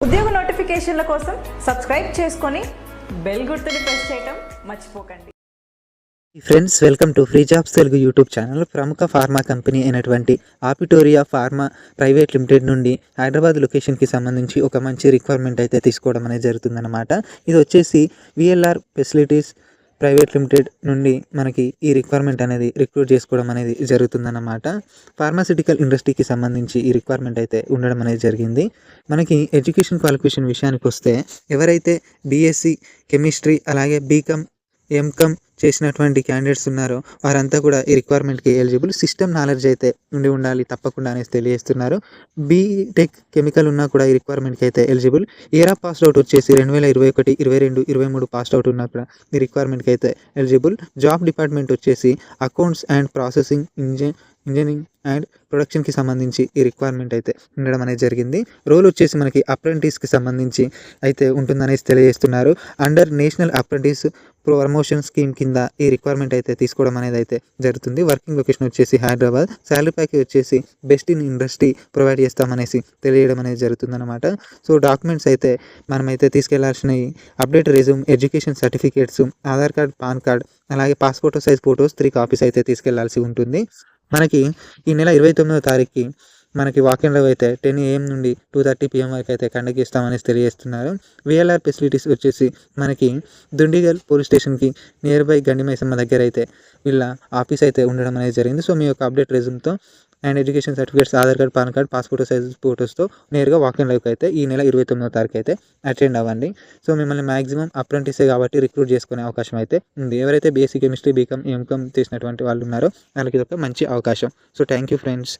ఉద్యోగ నోటిఫికేషన్ల కోసం సబ్స్క్రైబ్ చేసుకొని బెల్ గుర్తుని ప్రెస్ చేయటం మర్చిపోకండి. Friends welcome to free jobs Telugu YouTube channel ప్రముఖ ఫార్మా కంపెనీ అయినటువంటి ఆపిటోరియా ఫార్మా ప్రైవేట్ లిమిటెడ్ నుండి హైదరాబాద్ లొకేషన్కి సంబంధించి ఒక మంచి రిక్వైర్మెంట్ అయితే తీసుకోవడం అనేది జరుగుతుందన్నమాట. ఇది వచ్చేసి విఎల్ఆర్ ఫెసిలిటీస్ ప్రైవేట్ లిమిటెడ్ నుండి మనకి ఈ రిక్వైర్మెంట్ అనేది రిక్రూట్ చేసుకోవడం అనేది జరుగుతుందన్నమాట. ఫార్మాసిటికల్ ఇండస్ట్రీకి సంబంధించి ఈ రిక్వైర్మెంట్ అయితే ఉండడం అనేది జరిగింది. మనకి ఎడ్యుకేషన్ క్వాలిఫికేషన్ విషయానికి వస్తే ఎవరైతే బీఎస్సీ కెమిస్ట్రీ అలాగే బీకామ్ ఎంకామ్ చేసినటువంటి క్యాండిడేట్స్ ఉన్నారో వారంతా కూడా ఈ రిక్వైర్మెంట్కి ఎలిజిబుల్ సిస్టమ్ నాలెడ్జ్ అయితే ఉండి ఉండాలి తప్పకుండా అనేసి తెలియజేస్తున్నారు. బీటెక్ కెమికల్ ఉన్నా కూడా ఈ రిక్వైర్మెంట్కి అయితే eligible year of pass out వచ్చేసి రెండు వేల ఇరవై ఒకటి ఇరవై రెండు ఇరవై మూడు పాస్ అవుట్ ఉన్నా కూడా ఈ రిక్వైర్మెంట్కి అయితే ఎలిజిబుల్ జాబ్ డిపార్ట్మెంట్ వచ్చేసి accounts and processing engine engineering and ప్రొడక్షన్కి సంబంధించి ఈ రిక్వైర్మెంట్ అయితే ఉండడం అనేది జరిగింది. రోల్ వచ్చేసి మనకి అప్రెంటిస్కి సంబంధించి అయితే ఉంటుందనేసి తెలియజేస్తున్నారు. Under national apprentice promotion scheme కింద ఈ రిక్వైర్మెంట్ అయితే తీసుకోవడం అనేది అయితే జరుగుతుంది. వర్కింగ్ లొకేషన్ వచ్చేసి హైదరాబాద్. శాలరీ ప్యాకేజ్ వచ్చేసి బెస్ట్ ఇన్ ఇండస్ట్రీ ప్రొవైడ్ చేస్తామనేసి తెలియడం అనేది జరుగుతుందన్నమాట. సో డాక్యుమెంట్స్ అయితే మనమైతే తీసుకెళ్ళాల్సినవి update resume education certificates Aadhaar card PAN card అలాగే passport size photos three copies అయితే తీసుకెళ్ళాల్సి ఉంటుంది. మనకి ఈ నెల ఇరవై తొమ్మిదో తారీఖుకి మనకి వాకింగ్లో అయితే టెన్ ఏఎం నుండి టూ థర్టీ పిఎం వరకు అయితే కండక్ట్ తెలియజేస్తున్నారు. విఎల్ఆర్ ఫెసిలిటీస్ వచ్చేసి మనకి దుండిగల్ పోలీస్ స్టేషన్కి నియర్ బై గండిమైసమ్మ దగ్గర అయితే వీళ్ళ ఆఫీస్ అయితే ఉండడం అనేది జరిగింది. సో మీ యొక్క update రెజ్యూమ్తో and education certificates Aadhaar card PAN card passport size ఫోటోస్తో నేరుగా వాకింగ్ లైఫ్ అయితే ఈ నెల ఇరవై తొమ్మిదో తారీఖు అయితే అటెండ్ అవ్వండి. సో మిమ్మల్ని మాక్సిమం అప్రెంటిసే కాబట్టి రిక్రూట్ చేసుకునే అవకాశం అయితే ఉంది. ఎవరైతే బీఎస్సీ కెమిస్ట్రీ బీకామ్ ఎంకామ్ చేసినటువంటి వాళ్ళు ఉన్నారో వాళ్ళకి ఇది ఒక మంచి అవకాశం. So thank you friends